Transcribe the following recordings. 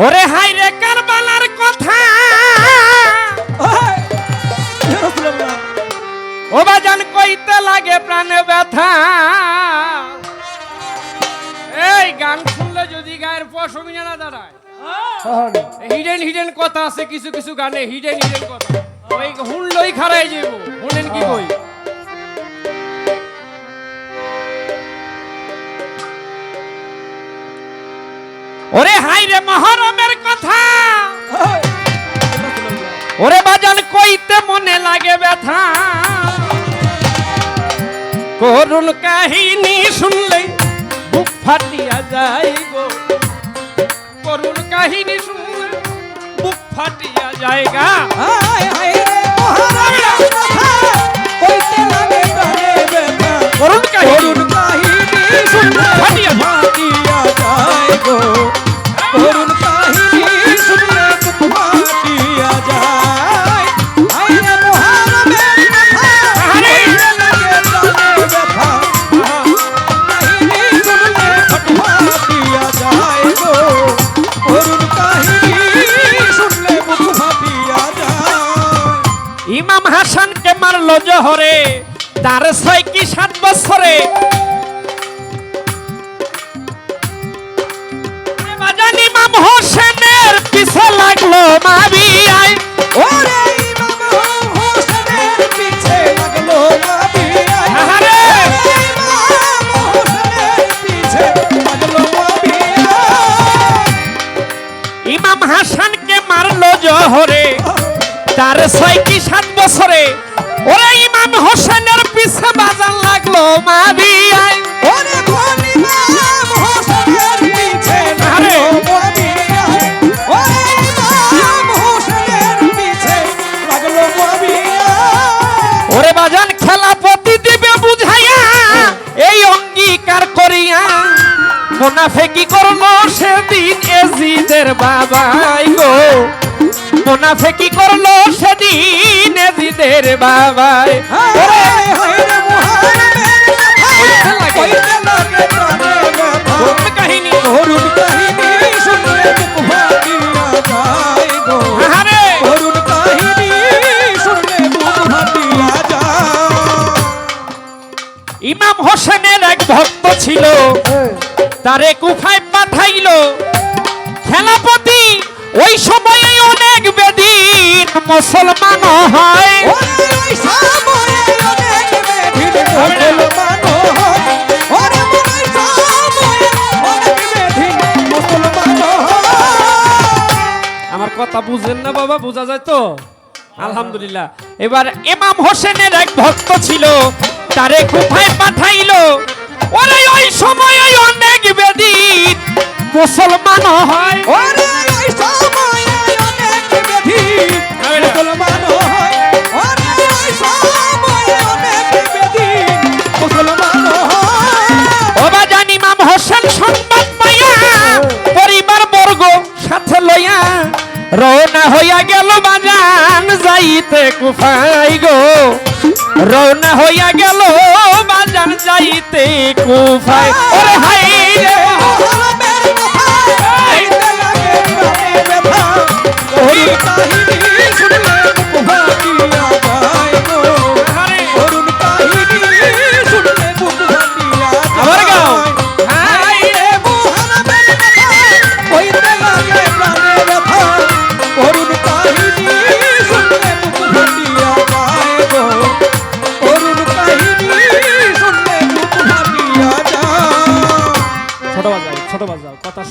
ওরে হাই রে কারবালার কথা। ও বাজান কইতে লাগে প্রাণে ব্যথা। এই গান শুনলে যদি গায়ের পশমিনা না দাঁড়ায়। হিডেন হিডেন কথা আছে, কিছু কিছু গানে হিডেন হিডেন কথা। ওই হুনলই খারাই যাব হুনেন কি কই? মহরমের কথা। ওরে বাজান, কইতে মনে লাগে ব্যথা। করুন কাহিনী শুনলে বুক ফাটিয়া যায় গো। করুণ কাহিনী শুনলে বুক ফাটিয়া যায় গা। করুণ জহরে তার ছয় কি সাত বছরে? ইমাম হোসেনের পিছে লাগল মাবিয়ায়। আহারে! ইমাম হাসানকে মারলো জহরে তার ছয় কি সাত বাজান লাগল মাবিয়ায় ওরে বাজান খেলা দিবে বুঝাইয়া এই অঙ্গীকার করিয়া। মোনাফেকি করল সেদিন এজিদের বাবাই গো। মোনাফেকি করল সেদিন এজিদের বাবাই। ইমাম হোসেনের এক ভক্ত ছিল। তারে কুফায় পাঠাইলো। খেলাপতি, ওই সময়ে অনেক বেদিন মুসলমান হয়। বাবা বোঝা যায় তো? আলহামদুলিল্লাহ। এবার ইমাম হোসেনের এক ভক্ত ছিল তারে কুফায় পাঠাইলো? ওরে ওই সময়ে অনেক বেদিন মুসলমান হয়। ওরে ওই সময়ে অনেক বেধিন মুসলমান হয়। ওরে ওই সময়ে অনেক মুসলমান হয়। ইমাম হোসেন সংবাদ পাইয়া পরিবার বর্গ সাথে লইয়া রওনা হইয়া গেল বাজান যাইতে কুফাই গো। রওনা হইয়া গেল বাজান যাইতে কুফাই। ওরে হাই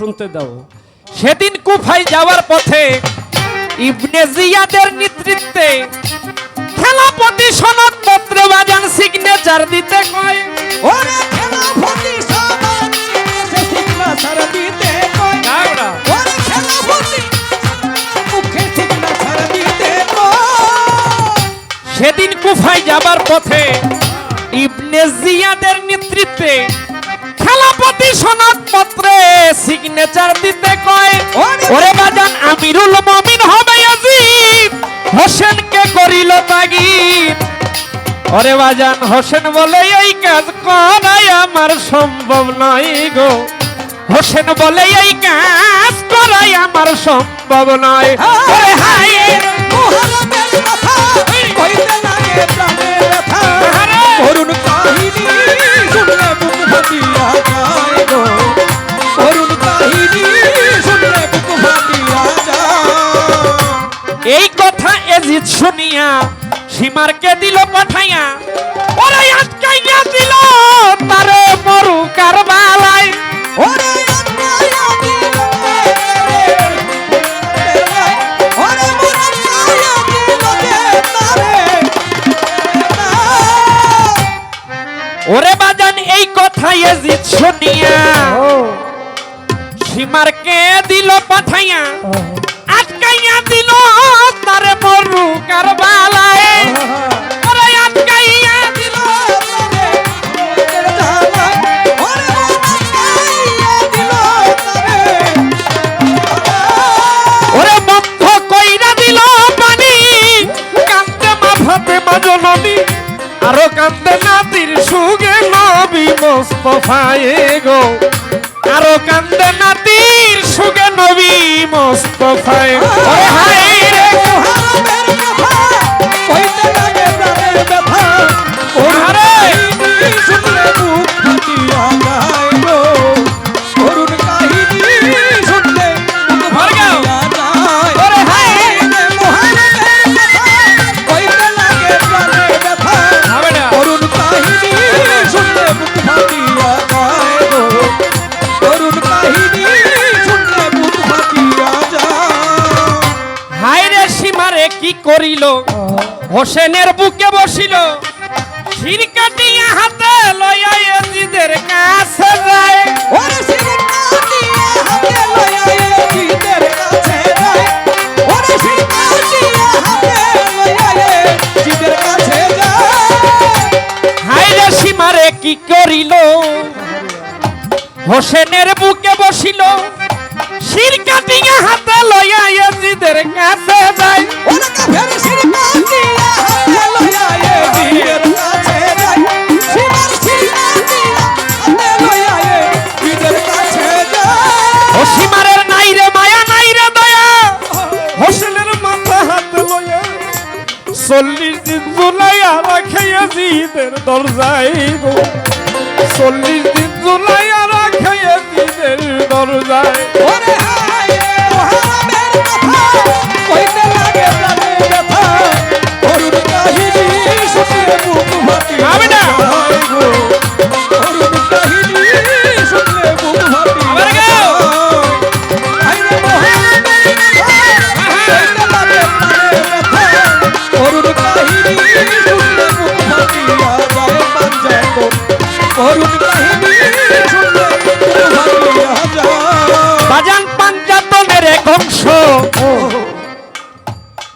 শুনতে দাও। সেদিন কুফাই যাওয়ার পথে ইবনে জিয়াদের নেতৃত্বে খেলাপতি সনদ পত্র বাজান সিগনেচার দিতে কয়। ওরে খেলাফতি সমান সে শিখনা ছাড় দিতে কয়। ওরে খেলাফতি মুখে ছাড় দিতে কয়। সেদিন কুফাই যাবার পথে ইবনে জিয়াদের নেতৃত্বে খেলাপতি সনদ পত্রে সিগনেচার দিতে কয়। ওরে বাজান আমিরুল মমিন হবে ইয়াজিদ হোসেনকে করিল তাগিদ। ওরে বাজান হোসেন বলে এই কাজ করাই আমার সম্ভব নয় গো। হোসেন বলে এই কাজ করাই আমার সম্ভব নয়। ওরে হায়। মোহরমের কথা কইতে লাগে প্রাণে ব্যথা। এজিত শুনিয়া সীমারকে দিল পাঠাইয়া ওরে আটকাইয়া দিল তারে মরু কারবালায়। ওরে ওরে বাজান এই কথা এজিত শুনিয়া সীমারকে দিল পাঠাইয়া আটকাইয়া দিল তারে মরু কারবালায়। আরও কান্দে নাতির সুগে নবী মোস্তফায়ে গো। আরও কান্দে নাতির সুগে নবী মোস্তফায়ে হায় হোসেনের বুকে বসিল। শির কাটিয়া হাতে লইয়া এজিদের কাছে যায়। ওরে সিরকাটিয়া হাতে লয়া এ কাছে যায়। ওরে সিরকাটিয়া হাতে লয়া এ কাছে যায়। সীমারে কি করিল? হোসেনের বুকে বসিল।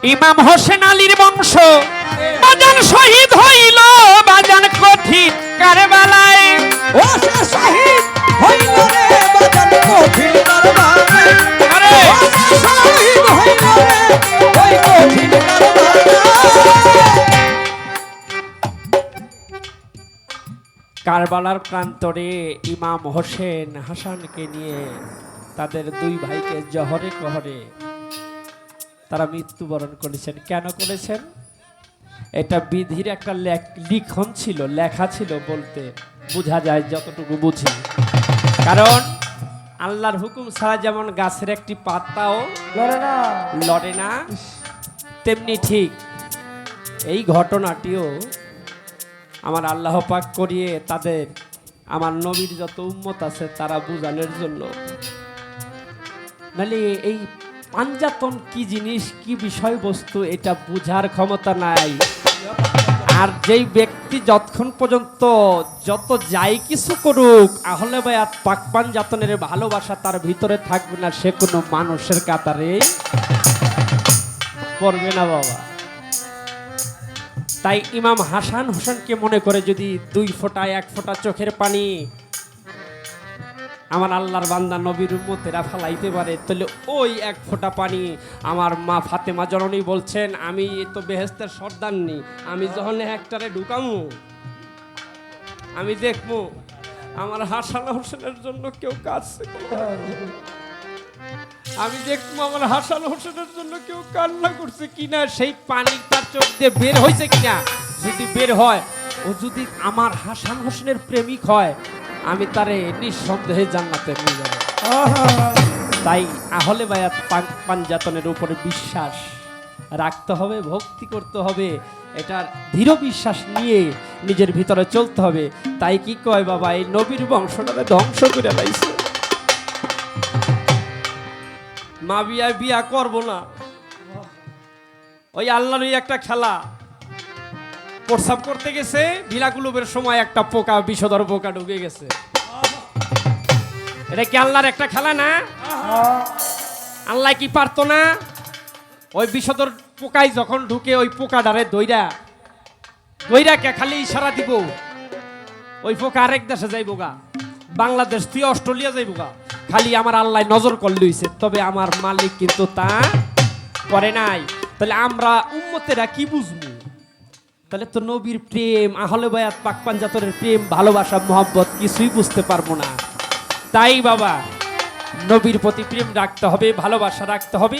ইমাম হোসেন আলীর বংশ। বাজান শহীদ হইল বাজান কঠিন কারবালায়। ও শহীদ হইল রে বাজান কঠিন কারবারে আরে! শহীদ হইল রে ওই কঠিন কারবালার প্রান্তরে ইমাম হোসেন হাসানকে নিয়ে তাদের দুই ভাইকে জহরে কহরে তারা মৃত্যুবরণ করেছেন। কেন করেছেন? এটা বিধির একটা লেখ- লিখন ছিল লেখা ছিল বলতে বোঝা যায় যতটুকু বুঝি। কারণ আল্লাহর হুকুম ছাড়া যেমন গাছের একটি পাতাও লড়ে না। তেমনি ঠিক এই ঘটনাটিও আমার আল্লাহ পাক করিয়ে তাদের আমার নবীর যত উম্মত আছে তারা বুঝানোর জন্য। নাহলে এই পাঞ্জাতন কি জিনিস, কি বিষয়বস্তু, এটা বুঝার ক্ষমতা নাই। আর যেই ব্যক্তি যতক্ষণ পর্যন্ত যত যাই কিছু করুক আহলে বায়াত পাক পাঞ্জাতনের ভালোবাসা তার ভিতরে থাকবে না, সে কোনো মানুষের কাতারে পড়বে না বাবা। তাই ইমাম হাসান হোসেনকে মনে করে যদি দুই ফোঁটা, এক ফোঁটা চোখের পানি আমার আল্লাহর বান্দা নবীর উম্মতেরা ফালাইতে পারে। তাহলে ওই এক ফোঁটা পানি আমার মা ফাতেমা জননী বলছেন, আমি তো বেহেস্তের সর্দার নি, আমি যখন একটারে ঢুকামু, আমি দেখব আমার হাসান হোসেনের জন্য কেউ কাজ আমি দেখব আমার হাসান হোসেনের জন্য কেউ কান্না করছে কিনা সেই পানি তার চোখ দিয়ে বের হয়েছে কিনা যদি বের হয়, ও যদি আমার হাসান হোসেনের প্রেমিক হয় আমি তারে নিঃসন্দেহে জান্নাতে নিয়ে যাব। তাই আহলে বায়াত পান- পাঞ্জাতনের উপরে বিশ্বাস রাখতে হবে ভক্তি করতে হবে এটার দৃঢ় বিশ্বাস নিয়ে নিজের ভিতরে চলতে হবে। তাই কি কয় বাবা এই নবীর বংশটাকে ধ্বংস করে লাইছে। মা বিয়া বিয়া করব না। ওই আল্লাহরই একটা খেলা। প্রসাব করতে গেছে বিলাকুলুবের সময় একটা পোকা, বিষধর পোকা ঢুকে গেছে। এটা কি আল্লাহর একটা খেলা না? আল্লাহ কি পারতো না? ওই বিষধর পোকাই যখন ঢুকে, ওই পোকাডারে দইরা দইরা কে খালি ইশারা দিব, ওই পোকা আরেক দেশে যাইব গা, বাংলাদেশ তুই অস্ট্রেলিয়া যাইব গা, খালি আমার আল্লাহ নজর করলে হইছে, তবে আমার মালিক কিন্তু তা করে নাই। তাহলে আমরা উম্মতেরা কি বুঝব? তাহলে তো নবীর প্রেম আহলে বায়াত পাক পাঞ্জাতরের প্রেম ভালোবাসা মোহাব্বত কিছুই বুঝতে পারব না। তাই বাবা নবীর প্রতি প্রেম রাখতে হবে ভালোবাসা রাখতে হবে।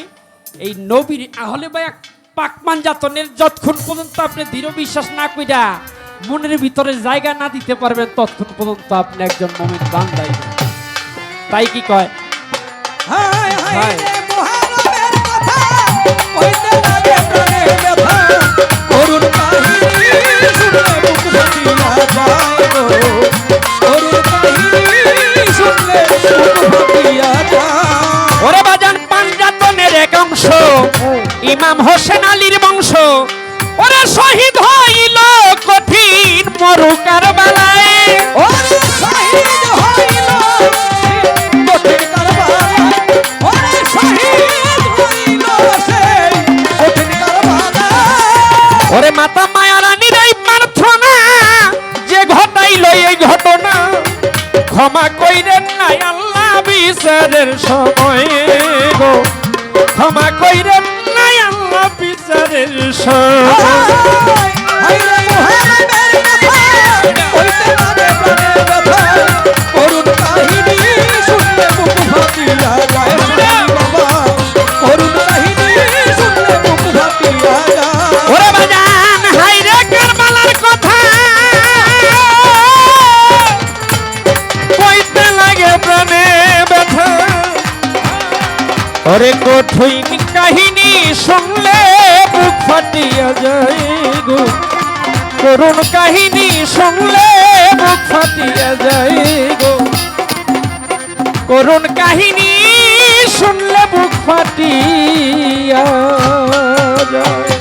এই নবীর আহলে বায়াত পাক পাঞ্জাতনের যতক্ষণ পর্যন্ত আপনি দৃঢ় বিশ্বাস না কইরা মনের ভিতরে জায়গা না দিতে পারবেন ততক্ষণ পর্যন্ত আপনি একজন মমিন বান্দাই। তাই কি কয়? হায় হায় ওরে বাজান পাঞ্জাতনের এক অংশ ইমাম হোসেন আলীর বংশ। ওরে শহীদ হইল সময় গো। ক্ষমা কইরেন নাই আল্লাহ বিচারের সময় প্রাণে। অরে কঠিন কাহিনী শুনলে বুক ফাটিয়া যায় গো। করুণ কাহিনী শুনলে বুক ফাটিয়া যায় গো। করুণ কাহিনী শুনলে বুক ফাটিয়া যায়।